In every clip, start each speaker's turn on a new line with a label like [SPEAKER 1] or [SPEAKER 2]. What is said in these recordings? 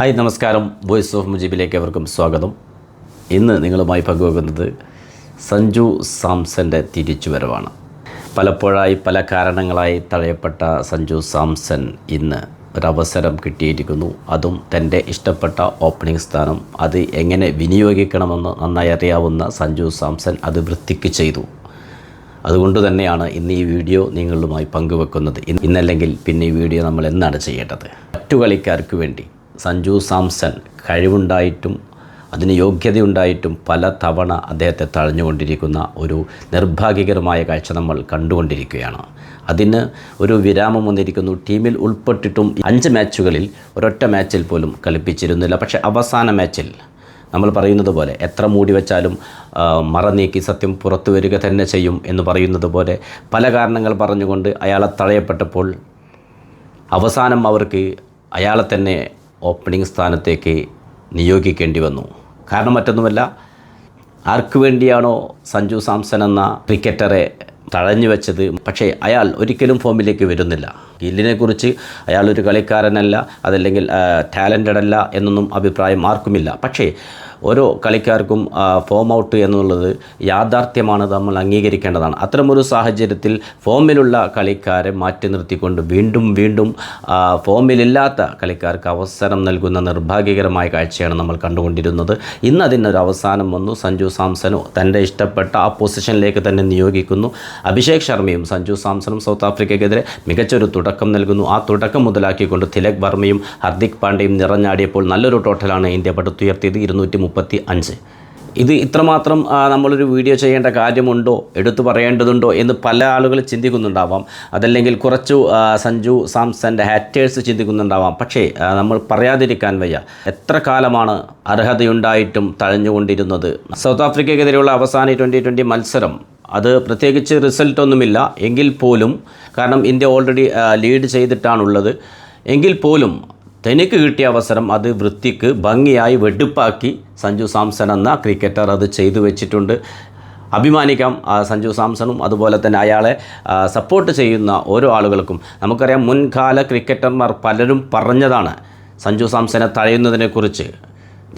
[SPEAKER 1] Hi നമസ്കാരം. Voice of മുജീബിലേക്ക് അവർക്കും സ്വാഗതം. ഇന്ന് നിങ്ങളുമായി പങ്കുവെക്കുന്നത് സഞ്ജു സാംസന്റെ തിരിച്ചുവരവാണ്. പലപ്പോഴായി പല കാരണങ്ങളായി തഴയപ്പെട്ട സഞ്ജു സാംസൺ ഇന്ന് ഒരവസരം കിട്ടിയിരിക്കുന്നു. അതും തന്റെ ഇഷ്ടപ്പെട്ട ഓപ്പണിംഗ് സ്ഥാനം. അത് എങ്ങനെ വിനിയോഗിക്കണമെന്ന് നന്നായി അറിയാവുന്ന സഞ്ജു സാംസൺ അത് വൃത്തിക്ക് ചെയ്തു. അതുകൊണ്ട് തന്നെയാണ് ഇന്ന് ഈ വീഡിയോ നിങ്ങളുമായി പങ്കുവെക്കുന്നത്. ഇന്നല്ലെങ്കിൽ പിന്നെ ഈ വീഡിയോ നമ്മൾ എന്നാണ് ചെയ്യേണ്ടത്? മറ്റു കളിക്കാർക്ക് വേണ്ടി സഞ്ജു സാംസൺ കഴിവുണ്ടായിട്ടും അതിന് യോഗ്യതയുണ്ടായിട്ടും പല തവണ അദ്ദേഹത്തെ തഴഞ്ഞുകൊണ്ടിരിക്കുന്ന ഒരു നിർഭാഗ്യകരമായ കാഴ്ച നമ്മൾ കണ്ടുകൊണ്ടിരിക്കുകയാണ്. അതിന് ഒരു വിരാമം വന്നിരിക്കുന്നു. ടീമിൽ ഉൾപ്പെട്ടിട്ടും അഞ്ച് മാച്ചുകളിൽ ഒരൊറ്റ മാച്ചിൽ പോലും കളിപ്പിച്ചിരുന്നില്ല. പക്ഷേ അവസാന മാച്ചിൽ നമ്മൾ പറയുന്നത് പോലെ എത്ര മൂടി വെച്ചാലും മറ നീക്കി സത്യം പുറത്തു വരിക തന്നെ ചെയ്യും എന്ന് പറയുന്നത് പോലെ പല കാരണങ്ങൾ പറഞ്ഞുകൊണ്ട് അയാളെ തഴയപ്പെട്ടപ്പോൾ അവസാനം അവർക്ക് അയാളെ തന്നെ ഓപ്പണിംഗ് സ്ഥാനത്തേക്ക് നിയോഗിക്കേണ്ടി വന്നു. കാരണം മറ്റൊന്നുമല്ല ആർക്കു വേണ്ടിയാണോ സഞ്ജു സാംസൺ എന്ന ക്രിക്കറ്ററെ തഴഞ്ഞു വെച്ചത് പക്ഷേ അയാൾ ഒരിക്കലും ഫോമിലേക്ക് വരുന്നില്ല. ഗില്ലിനെ കുറിച്ച് അയാൾ ഒരു കളിക്കാരനല്ല അതല്ലെങ്കിൽ ടാലന്റഡ് അല്ല എന്നൊന്നും അഭിപ്രായം ആർക്കുമില്ല. പക്ഷേ ഓരോ കളിക്കാർക്കും ഫോം ഔട്ട് എന്നുള്ളത് യാഥാർത്ഥ്യമാണ് നമ്മൾ അംഗീകരിക്കേണ്ടതാണ്. അത്തരമൊരു സാഹചര്യത്തിൽ ഫോമിലുള്ള കളിക്കാരെ മാറ്റി നിർത്തിക്കൊണ്ട് വീണ്ടും വീണ്ടും ഫോമിലില്ലാത്ത കളിക്കാർക്ക് അവസരം നൽകുന്ന നിർഭാഗ്യകരമായ കാഴ്ചയാണ് നമ്മൾ കണ്ടുകൊണ്ടിരുന്നത്. ഇന്ന് അതിനൊരു അവസാനം വന്നു. സഞ്ജു സാംസനോ തന്റെ ഇഷ്ടപ്പെട്ട ആ പൊസിഷനിലേക്ക് തന്നെ നിയോഗിക്കുന്നു. അഭിഷേക് ശർമ്മയും സഞ്ജു സാംസനും സൗത്ത് ആഫ്രിക്കയ്ക്കെതിരെ മികച്ചൊരു തുടക്കം നൽകുന്നു. ആ തുടക്കം മുതലാക്കിക്കൊണ്ട് തിലക് വർമ്മയും ഹർദിക് പാണ്ഡ്യയും നിറഞ്ഞാടിയപ്പോൾ നല്ലൊരു ടോട്ടലാണ് ഇന്ത്യ പടുത്തുയർത്തിയത് ഇരുന്നൂറ്റി മുപ്പത്തി അഞ്ച് ഇത് ഇത്രമാത്രം നമ്മളൊരു വീഡിയോ ചെയ്യേണ്ട കാര്യമുണ്ടോ? എടുത്തു പറയേണ്ടതുണ്ടോ? എന്ന് പല ആളുകൾ ചിന്തിക്കുന്നുണ്ടാവാം. അതല്ലെങ്കിൽ കുറച്ചു സഞ്ജു സാംസന്റെ ഹാറ്റേഴ്സ് ചിന്തിക്കുന്നുണ്ടാവാം. പക്ഷേ നമ്മൾ പറയാതിരിക്കാൻ വയ്യ. എത്ര കാലമാണ് അർഹതയുണ്ടായിട്ടും തഴഞ്ഞുകൊണ്ടിരുന്നത്? സൗത്ത് ആഫ്രിക്കയ്ക്കെതിരെയുള്ള അവസാന ട്വന്റി ട്വന്റി മത്സരം. അത് പ്രത്യേകിച്ച് റിസൾട്ടൊന്നുമില്ല. എങ്കിൽ പോലും കാരണം ഇന്ത്യ ഓൾറെഡി ലീഡ് ചെയ്തിട്ടാണുള്ളത്. എങ്കിൽ പോലും തനിക്ക് കിട്ടിയ അവസരം അത് വൃത്തിക്ക് ഭംഗിയായി വെടുപ്പാക്കി സഞ്ജു സാംസൺ എന്ന ക്രിക്കറ്റർ അത് ചെയ്തു വെച്ചിട്ടുണ്ട്. അഭിമാനിക്കാം സഞ്ജു സാംസണും അതുപോലെ തന്നെ അയാളെ സപ്പോർട്ട് ചെയ്യുന്ന ഓരോ ആളുകൾക്കും. നമുക്കറിയാം മുൻകാല ക്രിക്കറ്റർമാർ പലരും പറഞ്ഞതാണ് സഞ്ജു സാംസനെ തഴയുന്നതിനെക്കുറിച്ച്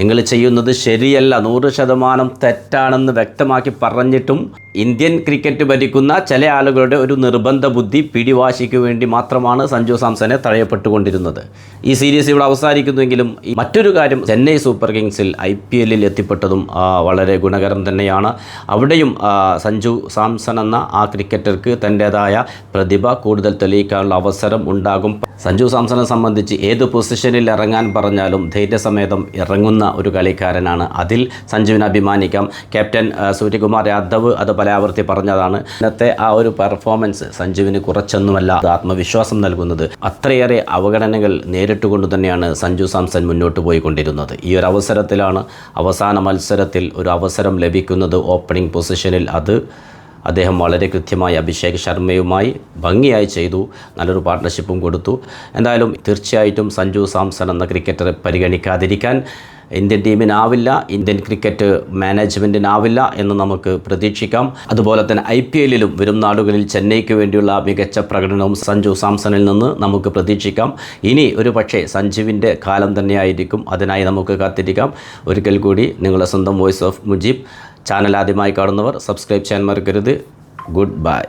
[SPEAKER 1] നിങ്ങൾ ചെയ്യുന്നത് ശരിയല്ല. നൂറ് ശതമാനം തെറ്റാണെന്ന് വ്യക്തമാക്കി പറഞ്ഞിട്ടും ഇന്ത്യൻ ക്രിക്കറ്റ് ഭരിക്കുന്ന ചില ആളുകളുടെ ഒരു നിർബന്ധ ബുദ്ധി പിടിവാശിക്ക് വേണ്ടി മാത്രമാണ് സഞ്ജു സാംസനെ തഴയപ്പെട്ടുകൊണ്ടിരുന്നത് ഈ സീരീസ് ഇവിടെ അവസാനിക്കുന്നുവെങ്കിലും മറ്റൊരു കാര്യം ചെന്നൈ സൂപ്പർ കിങ്സിൽ ഐ പി എല്ലിൽ എത്തിപ്പെട്ടതും വളരെ ഗുണകരം തന്നെയാണ്. അവിടെയും സഞ്ജു സാംസൺ എന്ന ആ ക്രിക്കറ്റർക്ക് തന്റേതായ പ്രതിഭ കൂടുതൽ തെളിയിക്കാനുള്ള അവസരം ഉണ്ടാകും. സഞ്ജു സാംസനെ സംബന്ധിച്ച് ഏത് പൊസിഷനിൽ ഇറങ്ങാൻ പറഞ്ഞാലും ധൈര്യസമേതം ഇറങ്ങുന്ന ഒരു കളിക്കാരനാണ്. അതിൽ സഞ്ജുവിനെ അഭിമാനിക്കാം. ക്യാപ്റ്റൻ സൂര്യകുമാർ യാദവ് അത് പല ആവർത്തി പറഞ്ഞതാണ്. ഇന്നത്തെ ആ ഒരു പെർഫോമൻസ് സഞ്ജുവിന് കുറച്ചൊന്നുമല്ല ആത്മവിശ്വാസം നൽകുന്നത്. അത്രയേറെ അവഗണനകൾ നേരിട്ടുകൊണ്ട് തന്നെയാണ് സഞ്ജു സാംസൺ മുന്നോട്ട് പോയിക്കൊണ്ടിരുന്നത്. ഈ ഒരു അവസരത്തിലാണ് അവസാന മത്സരത്തിൽ ഒരു അവസരം ലഭിക്കുന്നത് ഓപ്പണിംഗ് പൊസിഷനിൽ. അത് അദ്ദേഹം വളരെ കൃത്യമായി അഭിഷേക് ശർമ്മയുമായി ഭംഗിയായി ചെയ്തു നല്ലൊരു പാർട്ട്ണർഷിപ്പും കൊടുത്തു. എന്തായാലും തീർച്ചയായിട്ടും സഞ്ജു സാംസൺ എന്ന ക്രിക്കറ്ററെ പരിഗണിക്കാതിരിക്കാൻ ഇന്ത്യൻ ടീമിനാവില്ല ഇന്ത്യൻ ക്രിക്കറ്റ് മാനേജ്മെന്റിനാവില്ല എന്ന് നമുക്ക് പ്രതീക്ഷിക്കാം. അതുപോലെ തന്നെ ഐ പി എല്ലിലും വരും നാടുകളിൽ ചെന്നൈക്ക് വേണ്ടിയുള്ള മികച്ച പ്രകടനവും സഞ്ജു സാംസണിൽ നിന്ന് നമുക്ക് പ്രതീക്ഷിക്കാം. ഇനി ഒരു പക്ഷേ സഞ്ജുവിന്റെ കാലം തന്നെയായിരിക്കും. അതിനായി നമുക്ക് കാത്തിരിക്കാം. ഒരിക്കൽ കൂടി നിങ്ങളുടെ സ്വന്തം വോയിസ് ഓഫ് മുജീബ് ചാനൽ ആദ്യമായി കാണുന്നവർ സബ്സ്ക്രൈബ് ചെയ്യാൻ മറക്കരുത്. Good bye.